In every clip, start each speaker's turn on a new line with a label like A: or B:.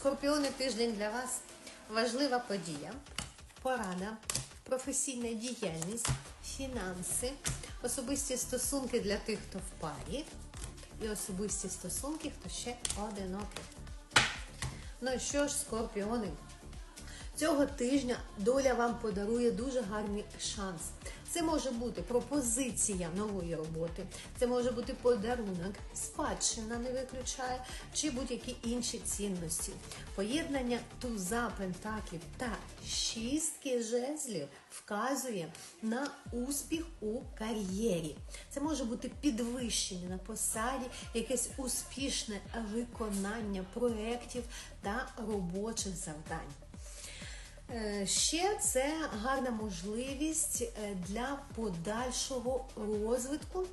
A: Скорпіони тиждень для вас важлива подія, порада, професійна діяльність, фінанси, особисті стосунки для тих, хто в парі, і особисті стосунки, хто ще одинокий. Ну що ж, скорпіони? Цього тижня доля вам подарує дуже гарний шанс. Це може бути пропозиція нової роботи, це може бути подарунок, спадщина не виключає, чи будь-які інші цінності. Поєднання туза пентаклів та шістки жезлів вказує на успіх у кар'єрі. Це може бути підвищення на посаді, якесь успішне виконання проєктів та робочих завдань. Е, Ще це гарна можливість е, для подальшого розвитку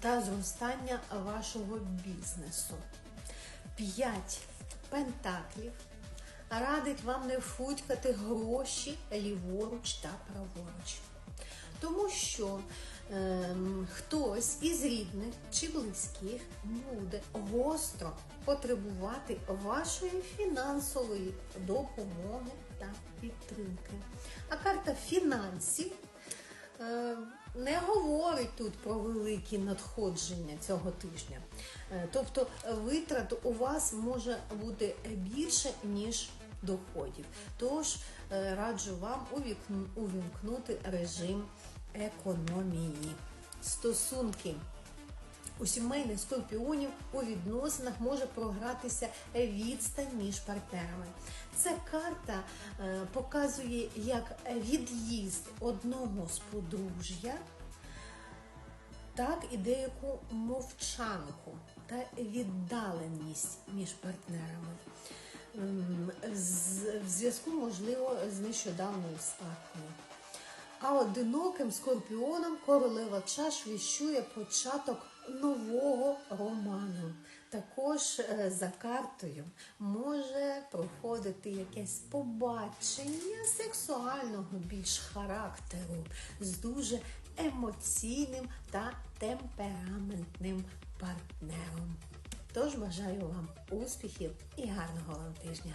A: та зростання вашого бізнесу. П'ять пентаклів радить вам не футькати гроші ліворуч та праворуч. Тому що ем, хтось із рідних чи близьких буде гостро потребувати вашої фінансової допомоги та підтримки. А карта фінансів е, не говорить тут про великі надходження цього тижня. Е, Тобто витрат у вас може бути більше, ніж доходів. Тож е, раджу вам увімкнути режим економії. Стосунки. У сімейних скорпіонів у відносинах може програтися відстань між партнерами. Ця карта е, показує як від'їзд одного з подружжя, так і деяку мовчанку та віддаленість між партнерами. В зв'язку, можливо, з нещодавною сваркою. А одиноким скорпіоном королева чаш віщує початок нового роману. Також е, за картою може проходити якесь побачення сексуального більш характеру з дуже емоційним та темпераментним партнером. Тож бажаю вам успіхів і гарного вам тижня!